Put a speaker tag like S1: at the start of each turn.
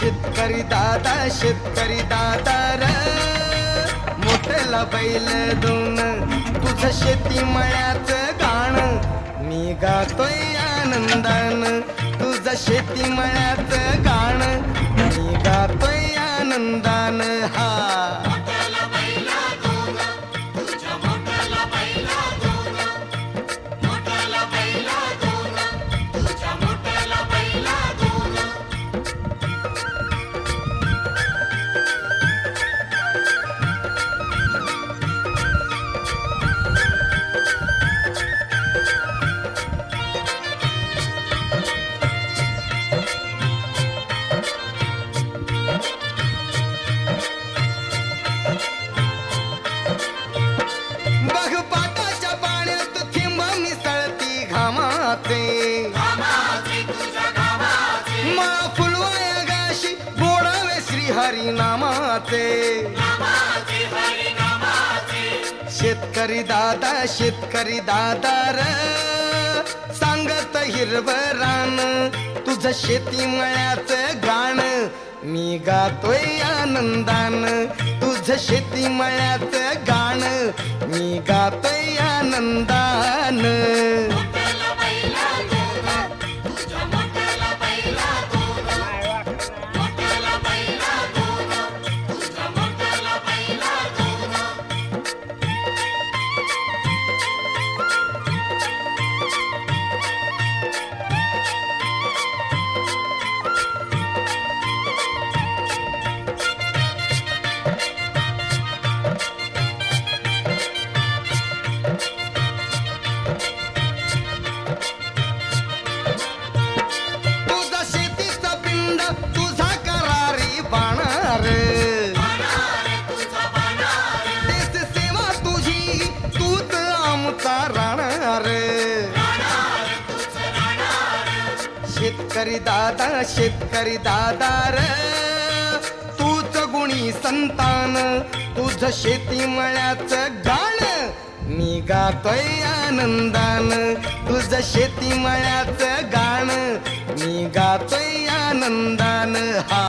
S1: शेतकरी दादा शेतकरी दादा र. मोठ्याला बैल दोन तुझं शेती मळ्याच गाण. मी गातोय आनंदान तुझं शेती मळ्याच हरी नामाचे शेतकरी दादा शेतकरी दादा र सांगत हिरव रान तुझं शेती मळ्याच गाण. मी गातोय आनंदान तुझं शेती मळ्याच गाण. मी गातोय आनंदान. शेतकरी दादा शेतकरी दादा र. तूच गुणी संतान तुझ शेती मळ्याच गाण. मी गातोय आनंदान तुझ शेती मळ्याच गाण. मी गातोय आनंदान.